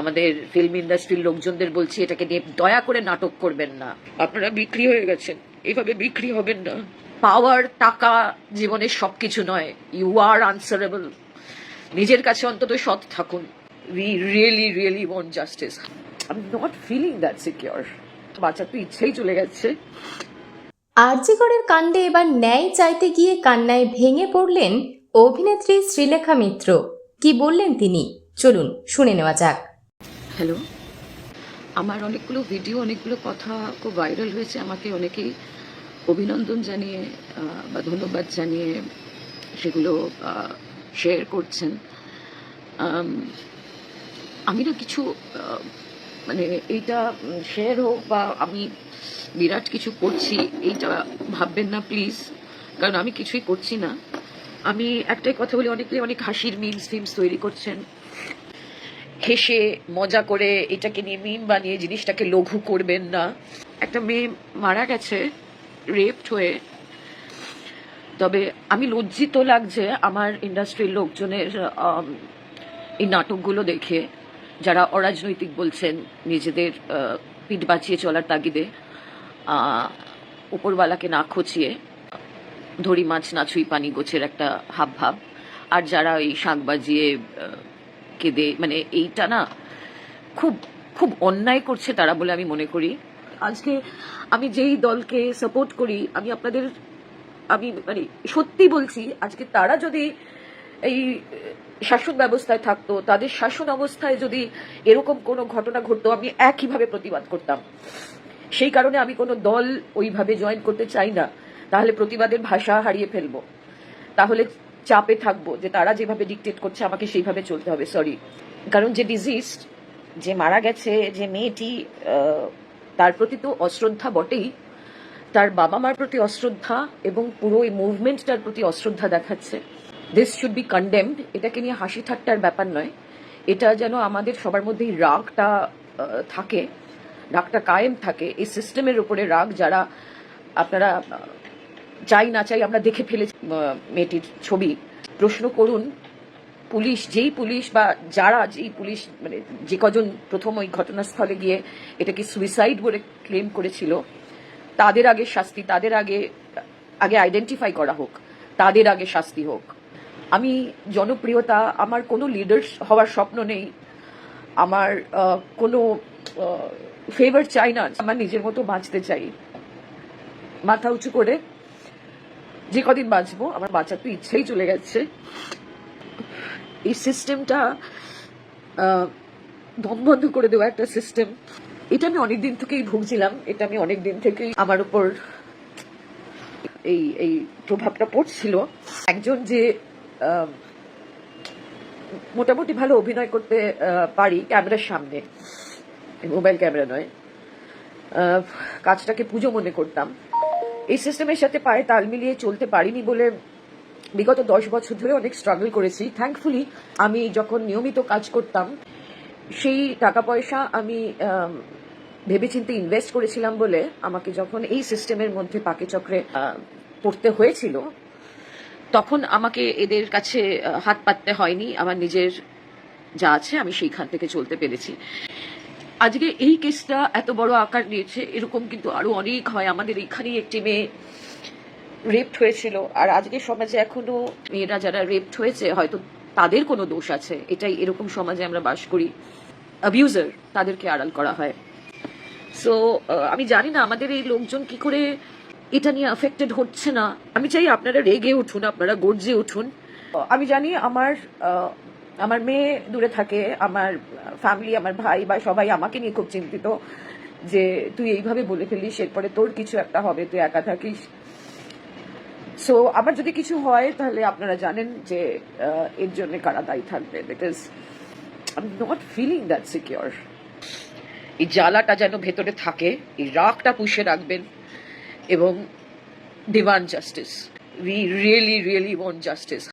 আমাদের ফিল্ম ইন্ডাস্ট্রির লোকজনদের বলছি, এটাকে নিয়ে দয়া করে নাটক করবেন না। আপনারা বিক্রি হয়ে গেছেন। এভাবে বিক্রি হবেন না। পাওয়ার টাকা জীবনের সবকিছু নয়। ইউ আর আনসারেবল নিজের কাছে অন্তত সৎ থাকুন। We really really want justice I am not feeling that secure বাচ্চা তো ইচ্ছেই চলে গেছে। আরজিগড়ের কাণ্ডে এবার ন্যায় চাইতে গিয়ে কান্নায় ভেঙে পড়লেন অভিনেত্রী শ্রীলেখা মিত্র। কি বললেন তিনি? চলুন শুনে নেওয়া যাক। হ্যালো আমার অনেকগুলো ভিডিও অনেকগুলো কথা খুব ভাইরাল হয়েছে। আমাকে অনেকেই অভিনন্দন জানিয়ে বা ধন্যবাদ জানিয়ে সেগুলো শেয়ার করছেন। আমি না কিছু মানে এইটা শেয়ার হোক বা আমি বিরাট কিছু করছি, এইটা ভাববেন না প্লিজ কারণ আমি কিছুই করছি না। আমি একটাই কথা বলি অনেকে অনেক হাসির মিমস ফিমস তৈরি করছেন। হেসে মজা করে এটাকে নিয়ে মিম বানিয়ে জিনিসটাকে লঘু করবেন না। একটা মেয়ে মারা গেছে রেপড হয়ে। তবে আমি লজ্জিত লাগছে আমার ইন্ডাস্ট্রির লোকজনের এই নাটকগুলো দেখে, যারা অরাজনৈতিক বলছেন, নিজেদের পিঠ বাঁচিয়ে চলার তাগিদে উপরওয়ালাকে না খচিয়ে, ধরি মাছ নাছুই পানি গোছের একটা হাব ভাব আর যারা এই শাঁখ বাজিয়ে কেঁদে মানে এইটা না খুব খুব অন্যায় করছে তারা বলে আমি মনে করি। আজকে আমি যেই দলকে সাপোর্ট করি, আমি আপনাদের, আমি মানে সত্যি বলছি, আজকে তারা যদি এই শাসন ব্যবস্থায় থাকতো, তাদের শাসন অবস্থায় যদি এরকম কোনো ঘটনা ঘটতো, আমি একইভাবে প্রতিবাদ করতাম। সেই কারণে আমি কোনো দল ওইভাবে জয়েন করতে চাই না। তাহলে প্রতিবাদের ভাষা হারিয়ে ফেলব। তাহলে চাপে থাকব, যে তারা যেভাবে ডিকটেট করছে আমাকে সেইভাবে চলতে হবে সরি কারণ যে ডিজিজ যে মারা গেছে, যে মেয়েটি তার প্রতি তো অশ্রদ্ধা বটেই। তার বাবা মার প্রতি অশ্রদ্ধা এবং পুরো এই মুভমেন্টটার প্রতি অশ্রদ্ধা দেখাচ্ছে। দিস শুড বি কন্ডেমড এটাকে নিয়ে হাসি ঠাট্টার ব্যাপার নয়। এটা যেন আমাদের সবার মধ্যেই রাগটা থাকে, রাগটা কায়েম থাকে। এই সিস্টেমের উপরে রাগ যারা, আপনারা চাই না চাই আমরা দেখে ফেলেছি। মেয়েটির ছবি। প্রশ্ন করুন, পুলিশ, যেই পুলিশ বা যারা, যেই পুলিশ মানে যে কজন প্রথম ওই ঘটনাস্থলে গিয়ে এটাকে সুইসাইড বলে ক্লেম করেছিল, তাদের আগে শাস্তি, তাদের আগে আগে আইডেন্টিফাই করা হোক, তাদের আগে শাস্তি হোক। আমি জনপ্রিয়তা, আমার কোনো লিডার হওয়ার স্বপ্ন নেই। আমার কোনো ফেভার চাই না। আমার নিজের মতো বাঁচতে চাই। মাথা উঁচু করে যে কদিন বাঁচবো, আমার বাঁচার তো ইচ্ছেই চলে গেছে। এই সিস্টেমটা দম বন্ধ করে দেওয়া একটা সিস্টেম এটা আমি অনেক দিন থেকেই ভুগছিলাম, এটা আমি অনেক দিন থেকেই আমার উপর এই এই প্রভাবটা পড়ছিল। একজন যে মোটামুটি ভালো অভিনয় করতে পারি ক্যামেরার সামনে, মোবাইল ক্যামেরা নয়। কাজটাকে পুজো মনে করতাম। এই সিস্টেমের সাথে পায়ে তাল মিলিয়ে চলতে পারিনি বলে বিগত দশ বছর ধরে অনেক স্ট্রাগল করেছি। থ্যাঙ্কফুলি আমি যখন নিয়মিত কাজ করতাম, সেই টাকা পয়সা আমি ভেবেচিন্তে ইনভেস্ট করেছিলাম বলে আমাকে যখন এই সিস্টেমের মধ্যে পাকে চক্রে পড়তে হয়েছিল, তখন আমাকে এদের কাছে হাত পাততে হয়নি। আমার নিজের যা আছে আমি সেইখান থেকে চলতে পেরেছি। আজকে এই কেসটা এত বড় আকার নিয়েছে, এরকম কিন্তু আরও অনেক হয়। আমাদের এখানেই একটি মেয়ে রেপড হয়েছিল, আর আজকের সমাজে এখনও মেয়েরা যারা রেপড হয়েছে, হয়তো তাদের কোনো দোষ আছে। এটাই এরকম সমাজে আমরা বাস করি। অ্যাবিউজার তাদেরকে আড়াল করা হয়। সো আমি জানি না আমাদের এই লোকজন কি করে এটা নিয়ে অ্যাফেক্টেড হচ্ছে না। আমি চাই আপনারা রেগে উঠুন, আপনারা গর্জে উঠুন। আমি জানি আমার আমার মেয়ে দূরে থাকে, আমার ফ্যামিলি আমার ভাই বা সবাই আমাকে নিয়ে খুব চিন্তিত যে তুই এইভাবে বলে ফেলিস, এরপরে তোর কিছু একটা হবে, তুই একা থাকিস। সো আবার যদি কিছু হয়, তাহলে আপনারা জানেন যে এর জন্য কারা দায়ী থাকবে। Because I am not feeling that secure এই জ্বালাটা যেন ভেতরে থাকে, এই রাগটা পুষে রাখবেন এবং demand justice we really really want justice